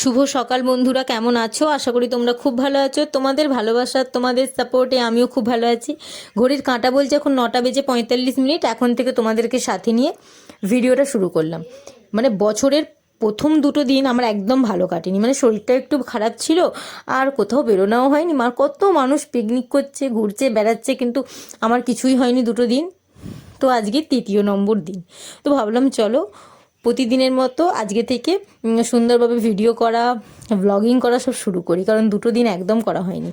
শুভ সকাল বন্ধুরা, কেমন আছো? আশা করি তোমরা খুব ভালো আছো। তোমাদের ভালোবাসা, তোমাদের সাপোর্টে আমিও খুব ভালো আছি। ঘড়ির কাঁটা বলছে এখন নটা বেজে পঁয়তাল্লিশ মিনিট, এখন থেকে তোমাদেরকে সাথে নিয়ে ভিডিওটা শুরু করলাম। মানে বছরের প্রথম দুটো দিন আমার একদম ভালো কাটেনি। মানে শরীরটা একটু খারাপ ছিল, আর কোথাও বেরোনাও হয়নি। মার কত মানুষ পিকনিক করছে, ঘুরছে, বেড়াচ্ছে, কিন্তু আমার কিছুই হয়নি দুটো দিন। তো আজকে তৃতীয় নম্বর দিন। তো ভাবলাম, চলো প্রতিদিনের মতো আজকে থেকে সুন্দরভাবে ভিডিও করা ব্লগিং করা সব শুরু করি, কারণ দুটো দিন একদম করা হয়নি।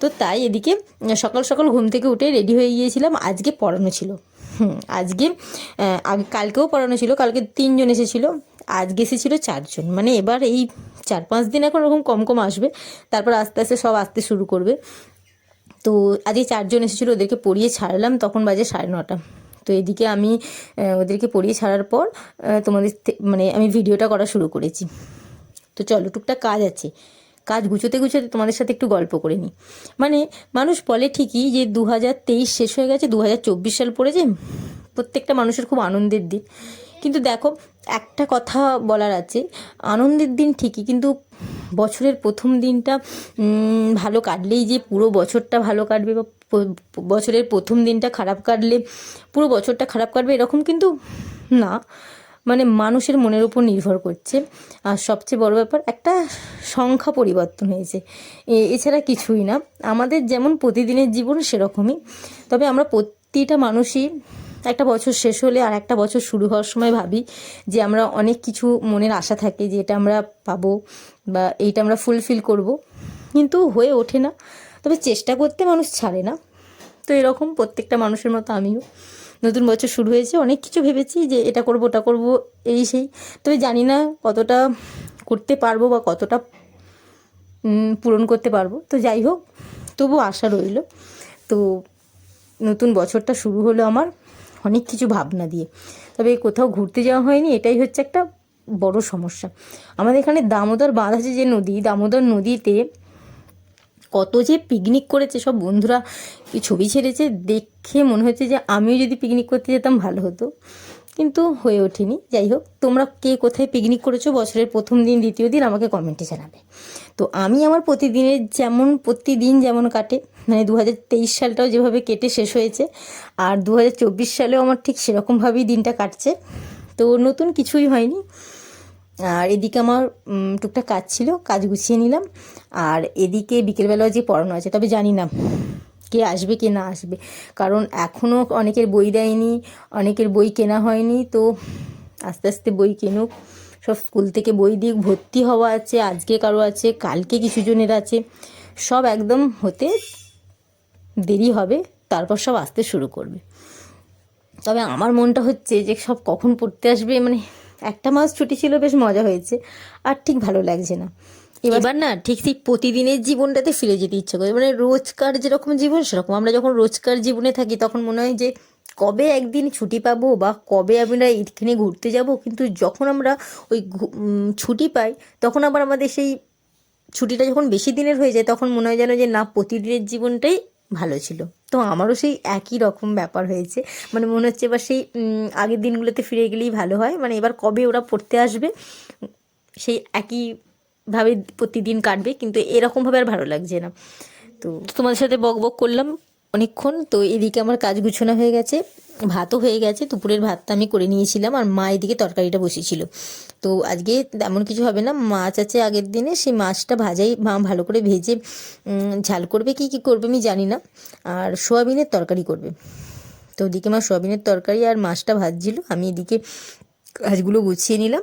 তো তাই এদিকে সকাল সকাল ঘুম থেকে উঠে রেডি হয়ে গিয়েছিলাম, আজকে পড়ানো ছিল। হুম, আজকে কালকেও পড়ানো ছিল, কালকে তিনজন এসেছিল, আজকে এসেছিল চারজন। মানে এবার এই চার পাঁচ দিন এখন ওরকম কম কম আসবে, তারপর আস্তে আস্তে সব আসতে শুরু করবে। তো আজকে চারজন এসেছিল, ওদেরকে পড়িয়ে ছাড়লাম, তখন বাজে সাড়ে নটা। তো এদিকে আমি ওদেরকে পড়িয়ে ছাড়ার পর তোমাদের মানে আমি ভিডিওটা করা শুরু করেছি। তো চলো, টুকটাক কাজ আছে। কাজ গুছোতে গুছোতে তোমাদের সাথে একটু গল্প করে নিই। মানে মানুষ বলে ঠিকই যে দু হাজার তেইশ শেষ হয়ে গেছে দু হাজার চব্বিশ সাল পড়েছে। প্রত্যেকটা মানুষের খুব আনন্দের দিন। কিন্তু দেখো, একটা কথা বলার আছে, আনন্দের দিন ঠিকই, কিন্তু বছরের প্রথম দিনটা ভালো কাটলেই যে পুরো বছরটা ভালো কাটবে বা বছরের প্রথম দিনটা খারাপ কাটলে, পুরো বছরটা খারাপ কাটবে এরকম কিন্তু না। মানে মানুষের মনের উপর নির্ভর করছে। আর সবচেয়ে বড় ব্যাপার, একটা সংখ্যা পরিবর্তন হয়েছে। এছাড়া কিছুই না। আমাদের যেমন প্রতিদিনের জীবন সেরকমই। তবে আমরা প্রতিটা মানুষই একটা বছর শেষ হলে আর একটা বছর শুরু হওয়ার সময় ভাবি যে আমরা অনেক কিছু মনের আশা থাকে যে এটা আমরা পাবো বা এইটা আমরা ফুলফিল করব। কিন্তু হয়ে ওঠে না। তবে চেষ্টা করতে মানুষ ছাড়ে না। তো এরকম প্রত্যেকটা মানুষের মতো আমিও। নতুন বছর শুরু হয়েছে, অনেক কিছু ভেবেছি যে এটা করব, ওটা করব, এই সেই। তবে জানি না কতটা করতে পারব বা কতটা পূরণ করতে পারব। তো যাই হোক তবু আশা রইল। তো নতুন বছরটা শুরু হলো আমার অনেক কিছু ভাবনা দিয়ে। তবে কোথাও ঘুরতে যাওয়া হয়নি, এটাই হচ্ছে একটা বড় সমস্যা। আমাদের এখানে দামোদর বাঁধ আছে যে নদী, দামোদর নদীতে কত যে পিকনিক করেছে, সব বন্ধুরা ছবি ছেড়েছে, দেখে মনে হচ্ছে যে আমিও যদি পিকনিক করতে যেতাম ভালো হতো। কিন্তু হয়ে ওঠেনি। যাই হোক, তোমরা কে কোথায় পিকনিক করেছ বছরের প্রথম দিন, দ্বিতীয় দিন আমাকে কমেন্টে জানাবে। তো আমি আমার প্রতিদিনের যেমন, প্রতিদিন যেমন কাটে মানে দু হাজার তেইশ সালটাও যেভাবে কেটে শেষ হয়েছে, আর দু হাজার চব্বিশ সালেও আমার ঠিক সেরকমভাবেই দিনটা কাটছে। তো নতুন কিছুই হয়নি। আর এদিকে আমার টুকটাক কাজ ছিল, কাজ গুছিয়ে নিলাম। আর এদিকে বিকেলবেলাও যে পড়ানো আছে, তবে জানি না কে আসবে, কে না আসবে। কারণ এখনও অনেকের বই দেয়নি, অনেকের বই কেনা হয়নি, তো আস্তে আস্তে বই কিনুক। সব স্কুল থেকে বই দিক, ভর্তি হওয়া আছে, আজকে কারও আছে, কালকে কিছু জনের আছে। সব একদম হতে দেরি হবে, তারপর সব আসতে শুরু করবে। তবে আমার মনটা হচ্ছে যে সব কখন পড়তে আসবে মানে একটা মাস ছুটি ছিল, বেশ মজা হয়েছে। আর ঠিক ভালো লাগছে না। এবার না, ঠিক ঠিক প্রতিদিনের জীবনটাতে ফিরে যেতে ইচ্ছে করে। মানে রোজকার যেরকম জীবন, সেরকম। আমরা যখন রোজকার জীবনে থাকি, তখন মনে হয় যে, কবে একদিন ছুটি পাবো বা কবে আমরা এখানে ঘুরতে যাব? কিন্তু যখন আমরা ওই ছুটি পাই, তখন আবার আমাদের সেই ছুটিটা যখন বেশি দিনের হয়ে যায়, তখন মনে হয় যেন যে, না, প্রতিদিনের জীবনটাই ভালো ছিল। তো আমারও সেই একই রকম ব্যাপার হয়েছে। মানে মনে হচ্ছে এবার সেই আগের দিনগুলোতে ফিরে গেলেই ভালো হয়। মানে এবার কবে ওরা পড়তে আসবে, সেই একইভাবে প্রতিদিন কাটবে, কিন্তু এরকমভাবে আর ভালো লাগছে না। তো তোমাদের সাথে বক বক করলাম। অনেকক্ষণ। তো এদিকে আমার কাজ গুছানো হয়ে গেছে, ভাতও হয়ে গেছে, দুপুরের ভাতটা আমি করে নিয়েছিলাম, আর মা এদিকে তরকারিটা বসেছিল তো আজকে তেমন কিছু হবে না, মাছ আছে আগের দিনে, সেই মাছটা ভাজাই মা ভালো করে ভেজে ঝাল করবে, কি কি করবে আমি জানি না, আর সোয়াবিনের তরকারি করবে। তো ওদিকে আমার সোয়াবিনের তরকারি আর মাছটা ভাজছিল, আমি এদিকে কাজগুলো গুছিয়ে নিলাম,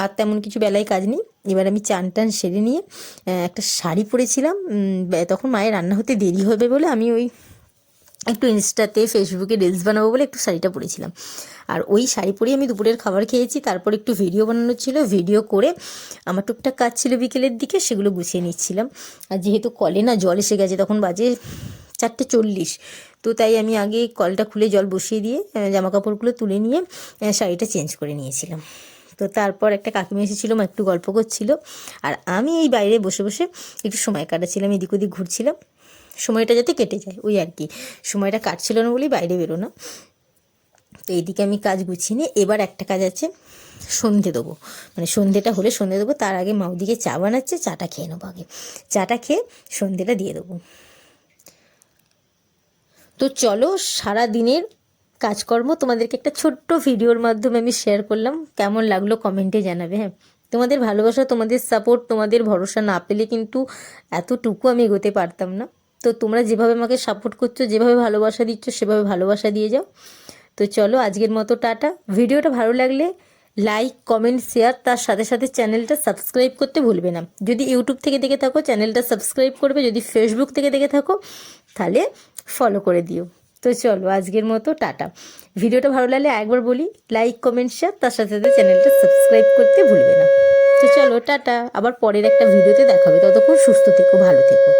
আর তেমন কিছু বেলায় কাজ নেই। এবার আমি চান টান সেরে নিয়ে একটা শাড়ি পরেছিলাম তখন মায়ের রান্না হতে দেরি হবে বলে আমি ওই একটু ইনস্টাতে, ফেসবুকে রিলস বানাবো বলে একটু শাড়িটা পরেছিলাম। আর ওই শাড়ি পরেই আমি দুপুরের খাবার খেয়েছি, তারপর একটু ভিডিও বানানো ছিল। ভিডিও করে আমার টুকটাক কাজ ছিল বিকেলের দিকে, সেগুলো গুছিয়ে নিচ্ছিলাম। আর যেহেতু কলে না জল এসে গেছে, তখন বাজে চারটে চল্লিশ। তো তাই আমি আগে কলটা খুলে জল বসিয়ে দিয়ে জামা কাপড়গুলো তুলে নিয়ে শাড়িটা চেঞ্জ করে নিয়েছিলাম। তো তারপর একটা কাকিমা মা একটু গল্প করছিল। আর আমি এই বাইরে বসে বসে একটু সময় কাটাচ্ছিলাম, এদিক ওদিক ঘুরছিলাম। সময়টা যাতে কেটে যায়, ওই আর কি। সময়টা কাটছিল না বলেই বাইরে বেরোনো। তো এইদিকে আমি কাজ গুছিয়ে নিয়ে এবার একটা কাজ আছে, সন্ধে দেবো। মানে সন্ধেটা হলে সন্ধে দেবো, তার আগে মাউদিকে চা বানাচ্ছে, চাটা খেয়ে নেব আগে। চাটা খেয়ে সন্ধেটা দিয়ে দেবো। তো চলো সারা দিনের কাজকর্ম তোমাদেরকে একটা ছোট্ট ভিডিওর মাধ্যমে আমি শেয়ার করলাম। কেমন লাগল কমেন্টে জানাবে হ্যাঁ। তোমাদের ভালোবাসা, তোমাদের সাপোর্ট তোমাদের ভরসা না পেলে কিন্তু এতটুকু আমি এগোতে পারতাম না। তো তোমরা যেভাবে আমাকে সাপোর্ট করছ, যেভাবে ভালোবাসা দিচ্ছ, সেভাবে ভালোবাসা দিয়ে যাও। তো চলো, আজকের মতো টাটা। ভিডিওটা ভালো লাগলে লাইক কমেন্ট শেয়ার তার সাথে সাথে চ্যানেলটা সাবস্ক্রাইব করতে ভুলবে না। যদি ইউটিউব থেকে দেখে থাকো, চ্যানেলটা সাবস্ক্রাইব করবে। যদি ফেসবুক থেকে দেখে থাকো, তাহলে ফলো করে দিও। তো চলো, আজকের মতো টাটা। ভিডিওটা ভালো লাগলে একবার বলি লাইক কমেন্ট শেয়ার তার সাথে সাথে চ্যানেলটা সাবস্ক্রাইব করতে ভুলবে না। তো চলো, টাটা। আবার পরের একটা ভিডিওতে দেখাবে ততক্ষণ সুস্থ থেকো, ভালো থেকো।